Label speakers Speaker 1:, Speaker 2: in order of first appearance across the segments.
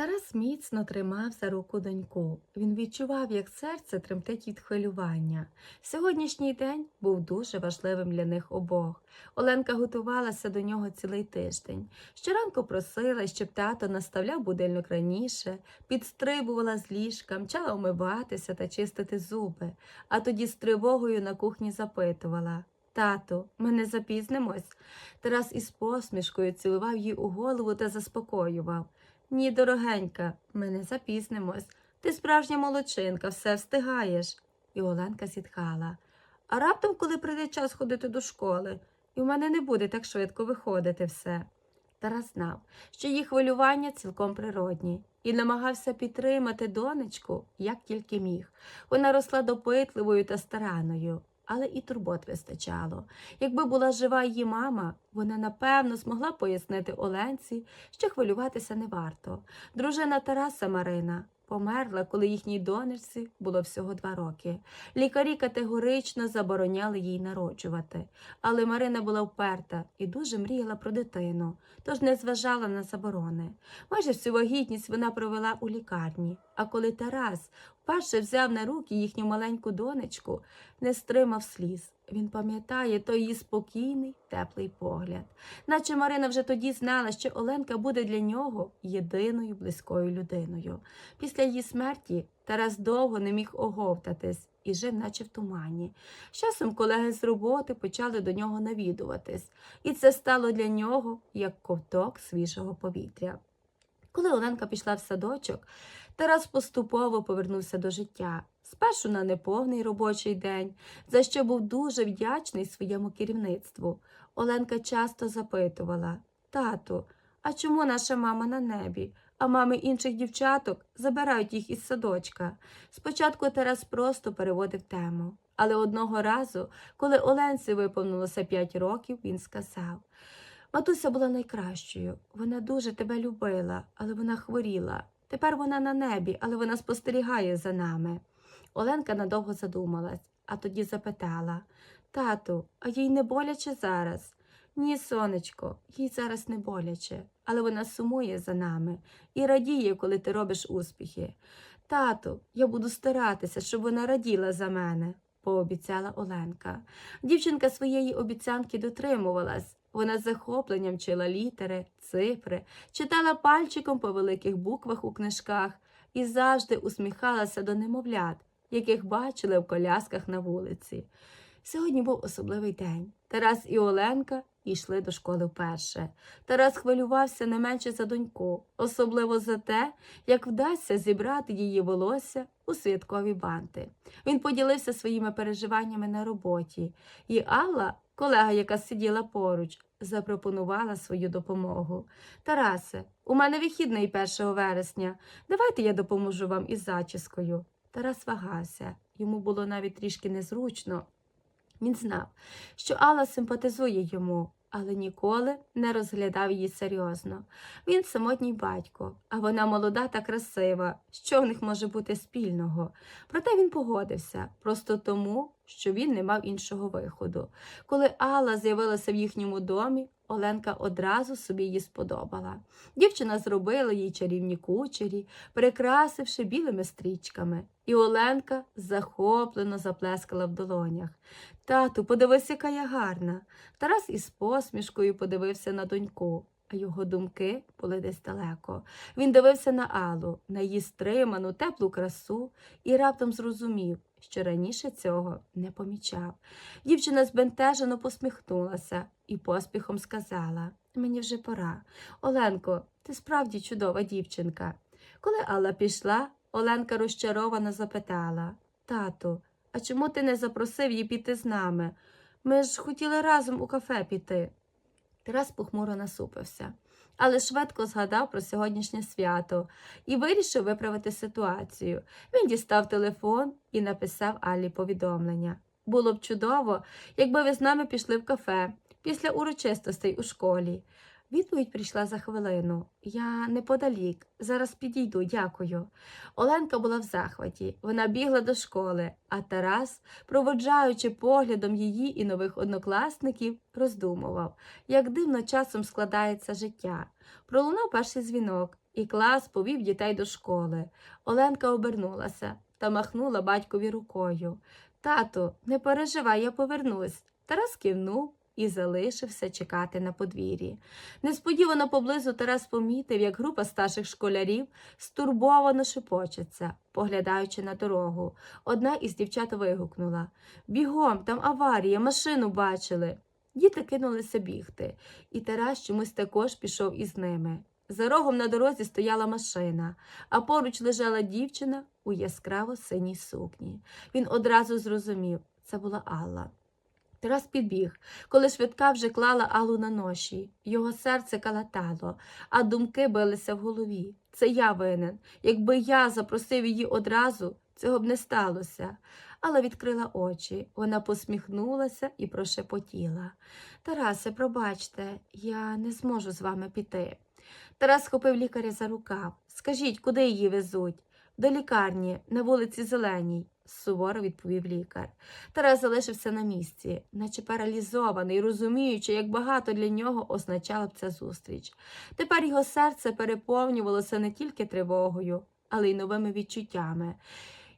Speaker 1: Тарас міцно тримав за руку доньку. Він відчував, як серце тремтить від хвилювання. Сьогоднішній день був дуже важливим для них обох. Оленка готувалася до нього цілий тиждень. Щоранку просила, щоб тато наставляв будильник раніше, підстрибувала з ліжка, мчала умиватися та чистити зуби, а тоді з тривогою на кухні запитувала. Тату, ми не запізнимось. Тарас із посмішкою цілував їй у голову та заспокоював. Ні, дорогенька, ми не запізнимось. Ти справжня молодчинка, все встигаєш. І Оленка зітхала. А раптом, коли прийде час ходити до школи, і в мене не буде так швидко виходити все. Тарас знав, що її хвилювання цілком природні, і намагався підтримати донечку, як тільки міг. Вона росла допитливою та старанною, але і турбот вистачало. Якби була жива її мама, вона напевно змогла пояснити Оленці, що хвилюватися не варто. Дружина Тараса Марина померла, коли їхній донечці було всього два роки. Лікарі категорично забороняли їй народжувати, але Марина була вперта і дуже мріяла про дитину, тож не зважала на заборони. Майже всю вагітність вона провела у лікарні. А коли Тарас вперше взяв на руки їхню маленьку донечку, не стримав сліз. Він пам'ятає той її спокійний, теплий погляд. Наче Марина вже тоді знала, що Оленка буде для нього єдиною близькою людиною. Після її смерті Тарас довго не міг оговтатись і жив, наче в тумані. З часом колеги з роботи почали до нього навідуватись, і це стало для нього як ковток свіжого повітря. Коли Оленка пішла в садочок, Тарас поступово повернувся до життя, спершу на неповний робочий день, за що був дуже вдячний своєму керівництву. Оленка часто запитувала Тату, а чому наша мама на небі, а мами інших дівчаток забирають їх із садочка? Спочатку Тарас просто переводив тему, але одного разу, коли Оленці виповнилося п'ять років, він сказав Матуся була найкращою. Вона дуже тебе любила, але вона хворіла. Тепер вона на небі, але вона спостерігає за нами. Оленка надовго задумалась, а тоді запитала Тату, а їй не боляче зараз? Ні, сонечко, їй зараз не боляче, але вона сумує за нами і радіє, коли ти робиш успіхи. Тату, я буду старатися, щоб вона раділа за мене, пообіцяла Оленка. Дівчинка своєї обіцянки дотримувалась. Вона з захопленням вчила літери, цифри, читала пальчиком по великих буквах у книжках і завжди усміхалася до немовлят, яких бачили в колясках на вулиці. Сьогодні був особливий день. Тарас і Оленка йшли до школи вперше. Тарас хвилювався не менше за доньку, особливо за те, як вдасться зібрати її волосся у святкові банти. Він поділився своїми переживаннями на роботі, і Алла, колега, яка сиділа поруч, запропонувала свою допомогу. Тарасе, у мене вихідний 1 вересня. Давайте я допоможу вам із зачіскою. Тарас вагався. Йому було навіть трішки незручно. Він знав, що Алла симпатизує йому, але ніколи не розглядав її серйозно. Він самотній батько, а вона молода та красива. Що в них може бути спільного? Проте він погодився просто тому, що він не мав іншого виходу. Коли Алла з'явилася в їхньому домі, Оленка одразу собі її сподобала. Дівчина зробила їй чарівні кучері, прикрасивши білими стрічками, і Оленка захоплено заплескала в долонях. Тату, подивись, яка я гарна. Тарас із посмішкою подивився на доньку, а його думки були десь далеко. Він дивився на Аллу, на її стриману, теплу красу і раптом зрозумів, що раніше цього не помічав. Дівчина збентежено посміхнулася і поспіхом сказала Мені вже пора. Оленко, ти справді чудова дівчинка. Коли Алла пішла, Оленка розчаровано запитала Тату, а чому ти не запросив її піти з нами? Ми ж хотіли разом у кафе піти. Тарас похмуро насупився, але швидко згадав про сьогоднішнє свято і вирішив виправити ситуацію. Він дістав телефон і написав Аллі повідомлення. Було б чудово, якби ви з нами пішли в кафе після урочистостей у школі. Відповідь прийшла за хвилину. Я неподалік. Зараз підійду, дякую. Оленка була в захваті. Вона бігла до школи, а Тарас, проводжаючи поглядом її і нових однокласників, роздумував, як дивно часом складається життя. Пролунав перший дзвінок, і клас повів дітей до школи. Оленка обернулася та махнула батькові рукою. Тату, не переживай, я повернусь. Тарас кивнув і залишився чекати на подвір'ї. Несподівано поблизу Тарас помітив, як група старших школярів стурбовано шепочеться, поглядаючи на дорогу. Одна із дівчат вигукнула Бігом, там аварія, машину бачили. Діти кинулися бігти, і Тарас чомусь також пішов із ними. За рогом на дорозі стояла машина, а поруч лежала дівчина у яскраво синій сукні. Він одразу зрозумів це була Алла. Тарас підбіг, коли швидка вже клала Аллу на ноші. Його серце калатало, а думки билися в голові. Це я винен. Якби я запросив її одразу, цього б не сталося. Алла відкрила очі. Вона посміхнулася і прошепотіла. Тарасе, пробачте, я не зможу з вами піти. Тарас схопив лікаря за рукав. Скажіть, куди її везуть? До лікарні, на вулиці Зеленій, суворо відповів лікар. Тарас залишився на місці, наче паралізований, розуміючи, як багато для нього означала б ця зустріч. Тепер його серце переповнювалося не тільки тривогою, але й новими відчуттями,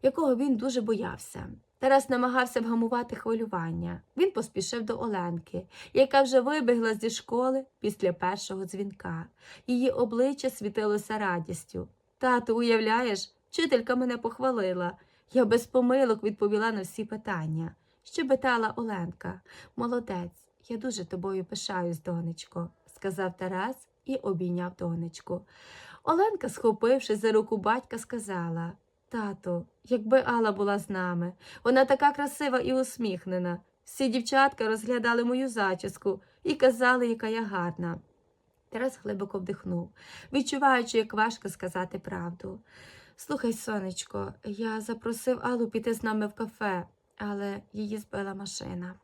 Speaker 1: якого він дуже боявся. Тарас намагався вгамувати хвилювання. Він поспішив до Оленки, яка вже вибігла зі школи після першого дзвінка. Її обличчя світилося радістю. Тату, уявляєш, вчителька мене похвалила. Я без помилок відповіла на всі питання. Щебетала Оленка. Молодець, я дуже тобою пишаюсь, донечко, сказав Тарас і обійняв донечку. Оленка, схопивши за руку батька, сказала Тату, якби Алла була з нами, вона така красива і усміхнена. Всі дівчатка розглядали мою зачіску і казали, яка я гарна. Тарас глибоко вдихнув, відчуваючи, як важко сказати правду. Слухай, сонечко, я запросив Аллу піти з нами в кафе, але її збила машина.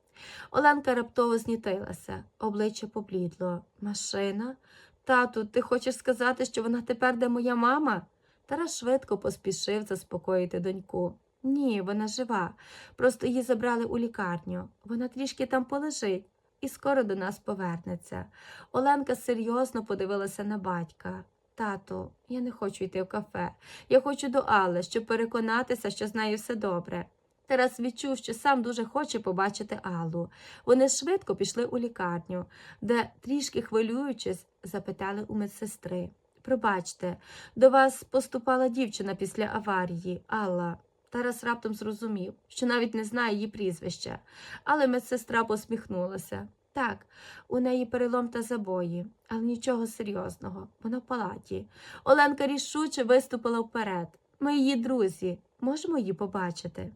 Speaker 1: Оленка раптово знітилася, обличчя поблідло. Машина? Тату, ти хочеш сказати, що вона тепер де моя мама? Тарас швидко поспішив заспокоїти доньку. Ні, вона жива. Просто її забрали у лікарню. Вона трішки там полежить і скоро до нас повернеться. Оленка серйозно подивилася на батька. Тату, я не хочу йти в кафе. Я хочу до Алли, щоб переконатися, що з нею все добре. Тарас відчув, що сам дуже хоче побачити Аллу. Вони швидко пішли у лікарню, де, трішки хвилюючись, запитали у медсестри. Пробачте, до вас поступала дівчина після аварії, Алла. Тарас раптом зрозумів, що навіть не знає її прізвища, але медсестра посміхнулася. Так, у неї перелом та забої, але нічого серйозного. Вона в палаті. Оленка рішуче виступила вперед. Ми її друзі, можемо її побачити.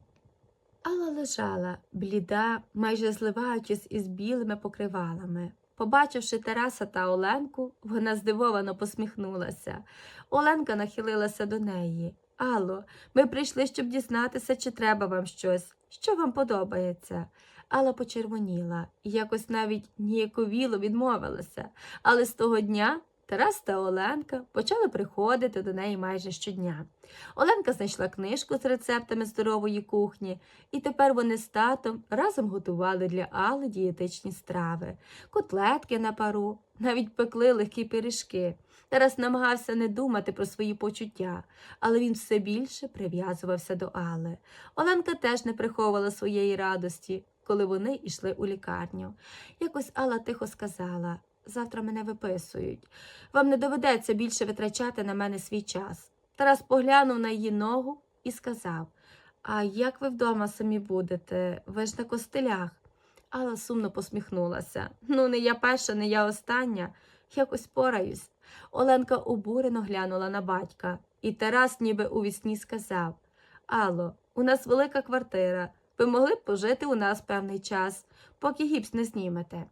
Speaker 1: Алла лежала, бліда, майже зливаючись із білими покривалами. Побачивши Тараса та Оленку, вона здивовано посміхнулася. Оленка нахилилася до неї. Алло, ми прийшли, щоб дізнатися, чи треба вам щось, що вам подобається. Алла почервоніла і якось навіть ніяковіло відмовилася, але з того дня Тарас та Оленка почали приходити до неї майже щодня. Оленка знайшла книжку з рецептами здорової кухні, і тепер вони з татом разом готували для Алли дієтичні страви, котлетки на пару, навіть пекли легкі пиріжки. Тарас намагався не думати про свої почуття, але він все більше прив'язувався до Алли. Оленка теж не приховувала своєї радості, коли вони йшли у лікарню. Якось Алла тихо сказала завтра мене виписують. Вам не доведеться більше витрачати на мене свій час. Тарас поглянув на її ногу і сказав А як ви вдома самі будете? Ви ж на костелях. Алла сумно посміхнулася. Ну, не я перша, не я остання. Якось пораюсь. Оленка обурено глянула на батька, і Тарас ніби у вісні сказав Алло, у нас велика квартира. Ви могли б пожити у нас певний час, поки гіпс не знімете.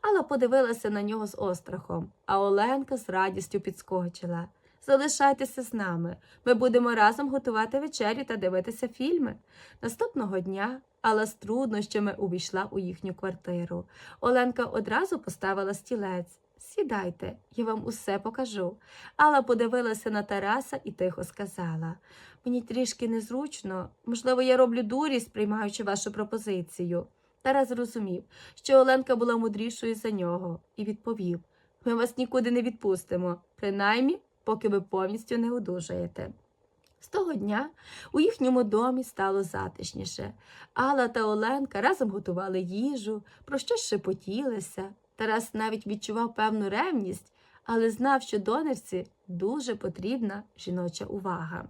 Speaker 1: Алла подивилася на нього з острахом, а Оленка з радістю підскочила. Залишайтеся з нами. Ми будемо разом готувати вечерю та дивитися фільми. Наступного дня Алла з труднощами увійшла у їхню квартиру. Оленка одразу поставила стілець. Сідайте, я вам усе покажу. Алла подивилася на Тараса і тихо сказала Мені трішки незручно, можливо, я роблю дурість, приймаючи вашу пропозицію. Тарас зрозумів, що Оленка була мудрішою за нього, і відповів Ми вас нікуди не відпустимо, принаймні поки ви повністю не одужаєте. З того дня у їхньому домі стало затишніше. Алла та Оленка разом готували їжу, про щось шепотілися. Тарас навіть відчував певну ревність, але знав, що донечці дуже потрібна жіноча увага.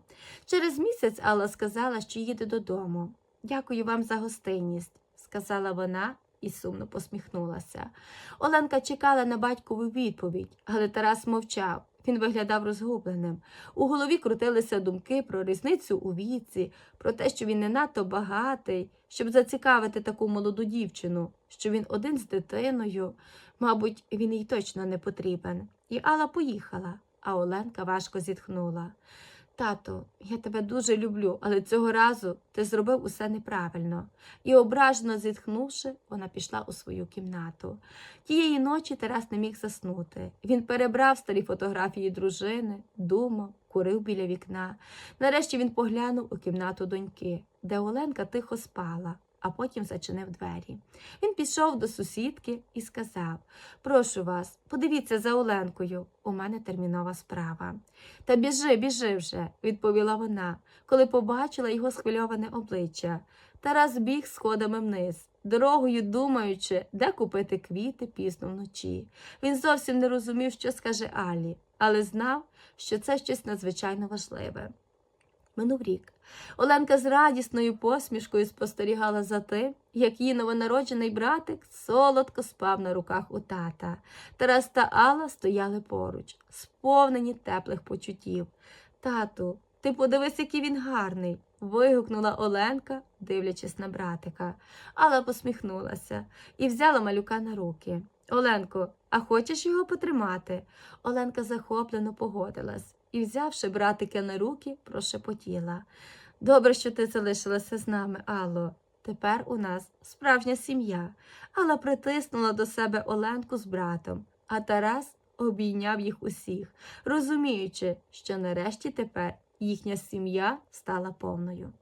Speaker 1: Через місяць Алла сказала, що їде додому. Дякую вам за гостинність, сказала вона і сумно посміхнулася. Оленка чекала на батькову відповідь, але Тарас мовчав. Він виглядав розгубленим. У голові крутилися думки про різницю у віці, про те, що він не надто багатий, щоб зацікавити таку молоду дівчину, що він один з дитиною. Мабуть, він їй точно не потрібен. І Алла поїхала, а Оленка важко зітхнула. Тато, я тебе дуже люблю, але цього разу ти зробив усе неправильно. І ображено зітхнувши, вона пішла у свою кімнату. Тієї ночі Тарас не міг заснути. Він перебрав старі фотографії дружини, думав, курив біля вікна. Нарешті він поглянув у кімнату доньки, де Оленка тихо спала, а потім зачинив двері. Він пішов до сусідки і сказав Прошу вас, подивіться за Оленкою, у мене термінова справа. Та біжи, біжи вже, відповіла вона, коли побачила його схвильоване обличчя. Тарас біг сходами вниз, дорогою думаючи, де купити квіти пізно вночі. Він зовсім не розумів, що скаже Алі, але знав, що це щось надзвичайно важливе. Минув рік. Оленка з радісною посмішкою спостерігала за тим, як її новонароджений братик солодко спав на руках у тата. Тарас та Алла стояли поруч, сповнені теплих почуттів. Тату, ти подивись, який він гарний. вигукнула Оленка, дивлячись на братика. Алла посміхнулася і взяла малюка на руки. Оленко, а хочеш його потримати? Оленка захоплено погодилась і, взявши братика на руки, прошепотіла. Добре, що ти залишилася з нами, Алло. Тепер у нас справжня сім'я. Алла притиснула до себе Оленку з братом, а Тарас обійняв їх усіх, розуміючи, що нарешті тепер їхня сім'я стала повною.